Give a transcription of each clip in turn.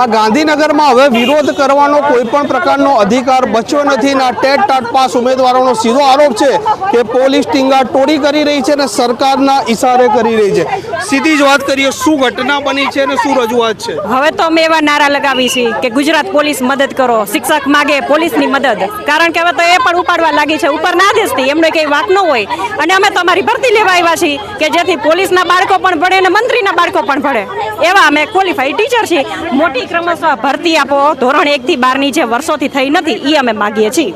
આ ગાંધીનગરમાં હવે વિરોધ કરવાનો કોઈ પણ પ્રકારનો અધિકાર બચ્યો નથી ને ટેટ ટાટ પાસ ઉમેદવારોનો સીધો આરોપ છે કે પોલીસ ટીંગા ટોળી કરી રહી છે અને સરકારના ઈશારે કરી રહી છે. સીધી જ વાત કરીએ, શું ઘટના બની છે અને શું રજૂઆત છે? હવે તો અમે એવા નારા લગાવી છે કે ગુજરાત પોલીસ મદદ કરો, શિક્ષક માગે પોલીસની મદદ. કારણ કે હવે તો એ પણ ઉપાડવા લાગી છે, ઉપર ના દેશથી, એમનો કંઈ વાત ન હોય. અને અમે તો અમારી ભરતી લેવા આવ્યા છીએ કે જેથી પોલીસના બાળકો પણ ભણે અને મંત્રીના બાળકો પણ ભણે. એવા અમે ક્વોલિફાઈડ ટીચર છીએ. મોટી ક્રમશઃ ભરતી આપો. ધોરણ એક થી બારની જે વર્ષોથી થઈ નથી એ અમે માગીએ છીએ.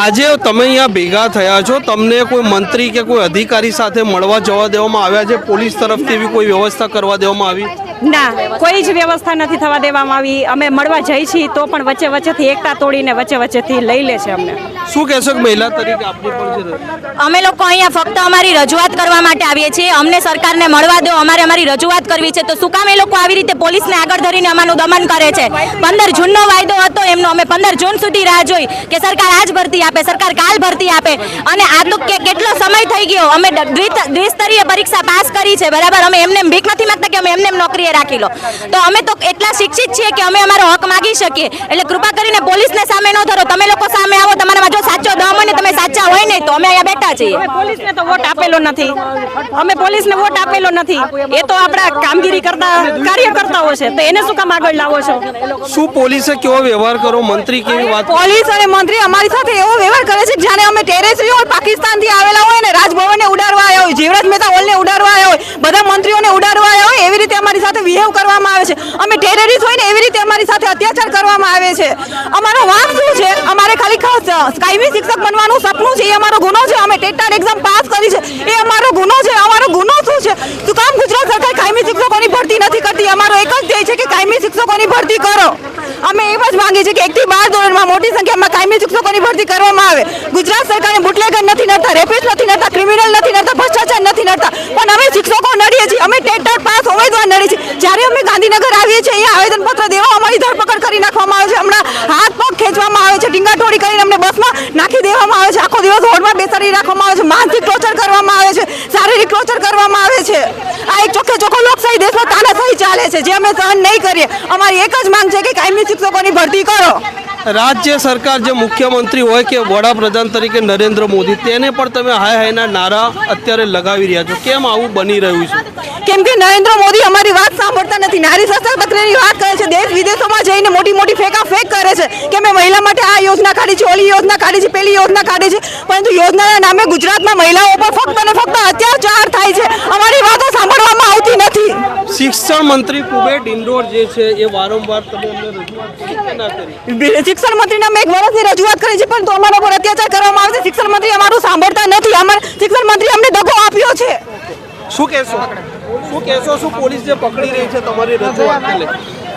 આજે તમે અહીંયા ભેગા થયા છો તમને કોઈ મંત્રી કે કોઈ અધિકારી સાથે મળવા જવા દેવામાં આવ્યા છે? પોલીસ તરફથી એવી કોઈ વ્યવસ્થા કરવા દેવામાં આવી? ના કોઈ જ વ્યવસ્થા નથી થવા દેવામાં આવી. અમે મળવા જઈ છીએ તો પણ વચ્ચે વચ્ચેથી એકતા તોડીને વચ્ચે વચ્ચેથી લઈ લે છે અમને. શું કહેશો કે મહિલા તરીકે આપની પણ અમે લોકો અહીંયા ફક્ત અમારી રજૂઆત કરવા માટે આવીએ છીએ. અમને સરકારને મળવા દો, અમારે અમારી રજૂઆત કરવી છે. તો શું કામ એ લોકો આવી રીતે પોલીસને આગળ ધરીને અમારું દમન કરે છે? પંદર જૂનનો વાયદો હતો એમનો. અમે પંદર જૂન સુધી રાહ જોઈ કે સરકાર આજ ભરતી આપે, સરકાર કાલ ભરતી આપે. અને આ તો કે કેટલો સમય થઈ ગયો. અમે દ્વિસ્તરીય પરીક્ષા પાસ કરી છે, બરાબર? અમે એમને ભીખ નથી માંગતા કે અમે એમને નોકરીએ રાખી લો. તો અમે તો એટલા શિક્ષિત છીએ કે અમે અમારો હક માગી શકીએ. એટલે કૃપા કરીને પોલીસને સામે ન ધરો. તમે લોકો સામે આવો, તમારામાં જો સાચો દમ અને તમે સાચા હોય ને તો અમે અહીંયા બેઠા છીએ. અમે પોલીસને તો વોટ આપેલો નથી. અમે પોલીસને વોટ આપેલો નથી. એ તો આપણા કામગીરી કરતા કાર્યકર્તાઓ છે. તો એને શું કામ આગળ લાવો છો? શું પોલીસે કેવો વ્યવહાર કરો? મંત્રી કેવી વાત પોલીસ અને મંત્રી અમારી સાથે એવો વ્યવહાર કરે છે જાણે અમે ટેરેસરી હોય પાકિસ્તાનથી આવેલા હોય ને રાજભવનને ઉડાડવા આવ્યા હોય જીવરાજ મહેતા ઉડાડવા આવ્યા હોય, બધા મંત્રીઓને ઉડાડવા આવ્યા હોય, એવી રીતે અમારી સાથે બિહેવ કરવામાં આવે છે. અમે ટેરરિસ્ટ હોય ને, એવી રીતે અમારી સાથે અત્યાચાર કરવામાં આવે છે. અમારો વાંક શું છે? અમારે ખાલી કાયમી શિક્ષક બનવાનું સપનું છે, એ અમારો ગુનો છે. અમે ટેટાર એક્ઝામ પાસ કરી છે. એ અમારો ગુનો છે, અમારો ગુનો શું છે? તો કામ ગુજરાત સરકાર કાયમી શિક્ષકોની ભરતી નથી કરતી. અમારો એક જ ધ્યેય છે કે કાયમી શિક્ષકોની ભરતી કરો. અમે એમ જ માંગીએ છીએ કે એકથી બાર ધોરણમાં મોટી સંખ્યામાં કાયમી શિક્ષકોની ભરતી કરવામાં આવે. ગુજરાત સરકારે બુટલેગર નથી નડતા, રેપિસ્ટ નથી નડતા, ક્રિમિનલ નથી નડતા, ભ્રષ્ટાચાર નડતા. પણ અમે શિક્ષકો નડીએ છીએ. અમે ટેટ ટાટ પાસ ઉમેદવાર નડીએ છીએ. જ્યારે અમે ગાંધીનગર આવીએ છીએ, અહીંયા આવેદનપત્ર દેવા અમારી ધરપકડ કરી નાખવામાં આવે છે. હમણાં હાથ પગ ખેંચવામાં આવે છે. ટીંગાટોળી કરીને અમને બસમાં નાખી દેવામાં આવે છે. આખો દિવસ હોડમાં બેસાડી રાખવામાં આવે છે. માનસિક ટોર્ચર કરવામાં આવે છે. શારીરિક ટોર્ચર કરવામાં આવે છે. આ એક ચોખ્ખે ચોખ્ખો લોકશાહી દેશમાં તાનાશાહી ચાલે છે. જે અમે સહન નહીં કરીએ. અમારી એક જ માંગ છે કે કાયમી શિક્ષકોની ભરતી કરો. રાજ્ય સરકાર જે મુખ્યમંત્રી હોય કે વડાપ્રધાન તરીકે નરેન્દ્ર મોદી તેને પણ તમે હાય હાયના નારા અત્યારે લગાવી રહ્યા છો. કેમ આવું બની રહ્યું છે? કેમ કે નરેન્દ્ર મોદી અમારી વાત સાંભળતા નથી. નારી સશક્તિકરણની વાત કરે છે દેશ વિદેશોમાં જઈને મોટી મોટી ફેંકા ફેક કરે છે કે મેં મહિલા માટે આ યોજના કાઢી છે ઓલી યોજના કાઢી છે પેલી યોજના કાઢી છે. પરંતુ યોજનાના નામે ગુજરાતમાં મહિલાઓ પર ફક્ત અને ફક્ત અત્યાચાર થાય છે. અમારી વાતો સાંભળવામાં આવતી નથી. શિક્ષણ મંત્રી કુબેર ડિંડોર જે છે એ વારંવાર તમે અમને રજૂઆત કરી કે ના કરી? શિક્ષણ મંત્રીને અમે એક વર્ષની રજૂઆત કરી છે પરંતુ અમારા પર અત્યાચાર કરવામાં આવે છે. શિક્ષણ મંત્રી અમારું સાંભળતા નથી. અમારે શિક્ષણ મંત્રી અમને દગો આપ્યો છે. શું કહેશો? શું કહેશો? શું પોલીસ જે પકડી રહી છે તમારી રજૂઆતને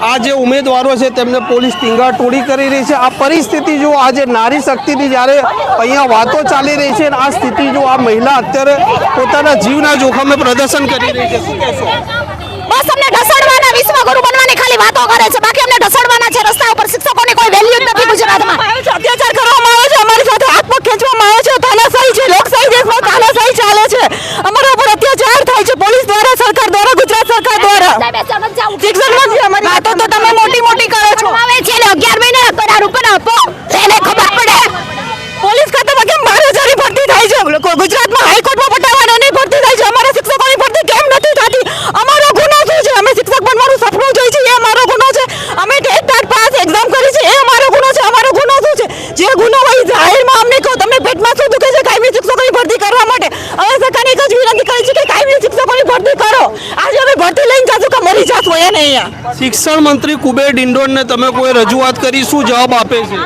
આ જે ઉમેદવારો છે તેમને પોલીસ ટીંગા ટોળી કરી રહી છે. આ પરિસ્થિતિ જો આજે નારી શક્તિની જ્યારે અહીંયા વાતો ચાલી રહી છે આ સ્થિતિ જો આ મહિલા અત્યારે પોતાના જીવના જોખમે પ્રદર્શન કરી રહી છે. શું કહેશો? બસ અમને ઢસડવાના વિશ્વગુરુ બનવાની ખાલી વાતો કરે છે બાકી અમને ઢસડવાના છે રસ્તા ઉપર શિક્ષકોની કોઈ વેલ્યુ જ નથી ગુજરાતમાં આવે છે અત્યાચાર કરવામાં આવે છે અમારી સાથે હાથ પગ ખેંચવામાં આવે છે તાનાશાહી છે લોકશાહી દેશમાં તાનાશાહી ચાલે છે અમારા ઉપર અત્યાચાર થાય છે પોલીસ દ્વારા સરકાર દ્વારા ગુજરાત સરકાર દ્વારા શિક્ષણ મંત્રી અમારી વાતો તો તમે મોટી મોટી કરો છો આવે છે ને 11 મહિના પગાર ઉપર આપો એને ખબર પડે પોલીસ ખાતામાં કેમ બાર હજારની ભરતી થાય છે લોકો ગુજરાતમાં હાઈકોર્ટમાં પટાવાળાની ભરતી થાય છે અમારા શિક્ષકોની ભરતી કેમ નથી થતી અમારો ગુનો શું છે અમે શિક્ષક બનવાનું સપનું જોઈ છે એ અમારો ગુનો છે અમે ટેટ ટાટ પાસ એક્ઝામ કરી છે એ અમારો ગુનો છે અમારો ગુનો શું છે જે ગુનો હોય એ જાહેરમાં અમને કહો તમને પેટમાં શું દુખે છે કાયમી શિક્ષકોની ભરતી કરવા માટે હવે સરકારને એક જ વિનંતી કરી છે કે કાયમી શિક્ષકોની ભરતી કરો આજે અમે ભરતી લઈને જાશું કે મરી ને અહીંયા. શિક્ષણ મંત્રી કુબેર ડિંડોરને તમે કોઈ રજૂઆત કરી શું જવાબ આપે છે?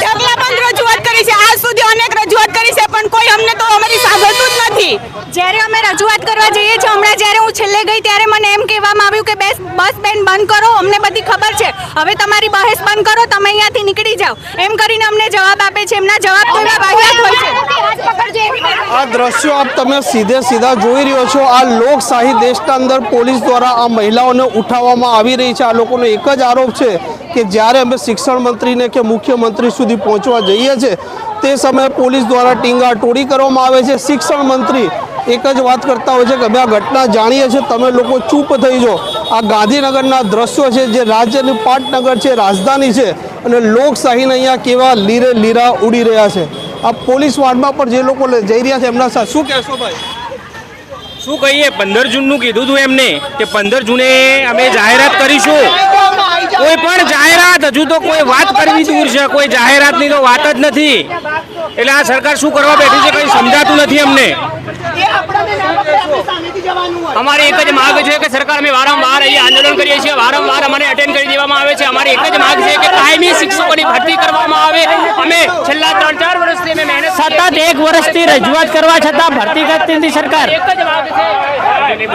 ઢગલાબંધ રજૂઆત કરી છે. આજ સુધી અનેક રજૂઆત કરી છે પણ કોઈ અમને તો અમારી સાંભળતું જ નથી. જ્યારે અમે રજૂઆત કરવા જઈએ છીએ હમણાં જ્યારે હું છેલ્લે ગઈ ત્યારે મને એમ કહેવામાં આવ્યું કે બેસ બસ બેન બંધ કરો અમને બધી ખબર છે. હવે તમારી બહેસ બંધ કરો તમે અહીંયાથી નીકળી જાઓ. એમ કરીને અમને જવાબ આપે છે. એમના જવાબ તો એવા વાહિયાત હોય છે આ દ્રશ્યો આપ તમે સીધે સીધા જોઈ રહ્યો છો. આ લોકશાહી દેશના અંદર પોલીસ દ્વારા આ મહિલાઓને ઉઠાવવામાં આવી રહી છે. આ લોકોનો એક જ આરોપ છે કે જ્યારે અમે શિક્ષણ મંત્રીને કે મુખ્યમંત્રી સુધી પહોંચવા જઈએ છીએ તે સમયે પોલીસ દ્વારા ટીંગા ટોળી કરવામાં આવે છે. શિક્ષણ મંત્રી એક જ વાત કરતા હોય છે કે અમે આ ઘટના જાણીએ છીએ. તમે લોકો ચૂપ થઈ જાઓ. આ ગાંધીનગરના દ્રશ્યો છે જે રાજ્યની પાટનગર છે, રાજધાની છે અને લોકશાહીને અહીંયા કેવા લીરે લીરા ઉડી રહ્યા છે. આ પોલીસ વાર્ડમાં પણ જે લોકો જઈ રહ્યા છે, એમના સાથે શું કહેશો ભાઈ? શું કહીએ? પંદર જૂનનું કીધું હતું એમને કે પંદર જૂને અમે જાહેરાત કરીશું. કોઈ પણ જાહેરાત, હજુ તો કોઈ વાત કરવી દૂર છે. કોઈ જાહેરાતની તો વાત જ નથી. એટલે આ સરકાર શું કરવા બેઠી છે, કંઈ સમજાતું નથી અમને. અમારી એક જ માંગ છે કે સરકાર અમે વારંવાર અહીંયા આંદોલન કરીએ છીએ વારંવાર અમને અટેન્ડ કરી દેવામાં આવે છે અમારી એક જ માંગ છે કે કાયમી શિક્ષકોની ભરતી કરવામાં આવે અમે છેલ્લા ત્રણ ચાર વર્ષથી અમે મહેનત સતત એક વર્ષથી રજૂઆત કરવા છતાં ભરતી કરતી નથી સરકાર એક જ માંગ છે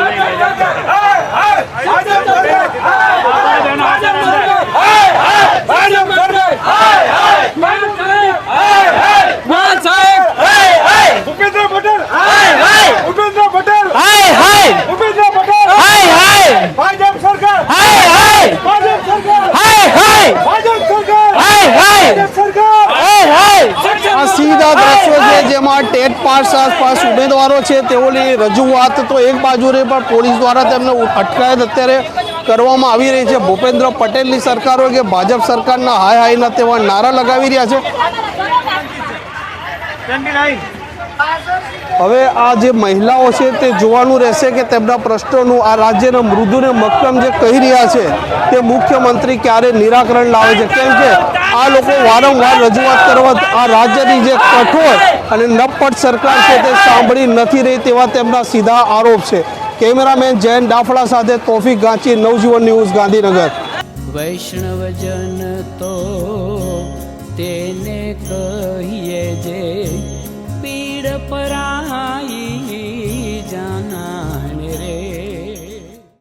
ભૂપેન્દ્ર પટેલ ભૂપેન્દ્ર પટેલ હાય હાય ભૂપેન્દ્ર પટેલ હાય હાય ભાજપ સરકાર હાય હાય ભાજપ સરકાર હાય હાય ભાજપ સરકાર હાય હાય ભાજપ સરકાર હાય હાય આ સીધા દ્રશ્યો છે જેમાં ટેટ પાસ આસપાસ ઉમેદવારો છે. તેઓની રજૂઆત તો એક બાજુ પણ પોલીસ દ્વારા તેમને અટકાયત અત્યારે કરવામાં આવી રહી છે. ભૂપેન્દ્ર પટેલની સરકાર કે ભાજપ સરકારના હાય હાયના તેવા નારા લગાવી રહ્યા છે. હવે આ જે મહિલાઓ છે તે જોવાનું રહેશે કે તેમના પ્રશ્નોનું આ રાજ્યના મૃદુને મક્કમ જે કહી રહ્યા છે તે મુખ્યમંત્રી ક્યારે નિરાકરણ લાવે છે? કેમ કે આ લોકો વારંવાર રજૂઆત કરવા આ રાજ્યની જે કઠોર અને નપટ સરકાર છે તે સાંભળી નથી રહી તેવા તેમના સીધા આરોપ છે. કેમેરામેન જૈન ડાફડા સાથે તોફિક ગાંચી, નવજીવન ન્યૂઝ, ગાંધીનગર. વૈષ્ણવજન તો તેને કહીએ જે પીડ પરા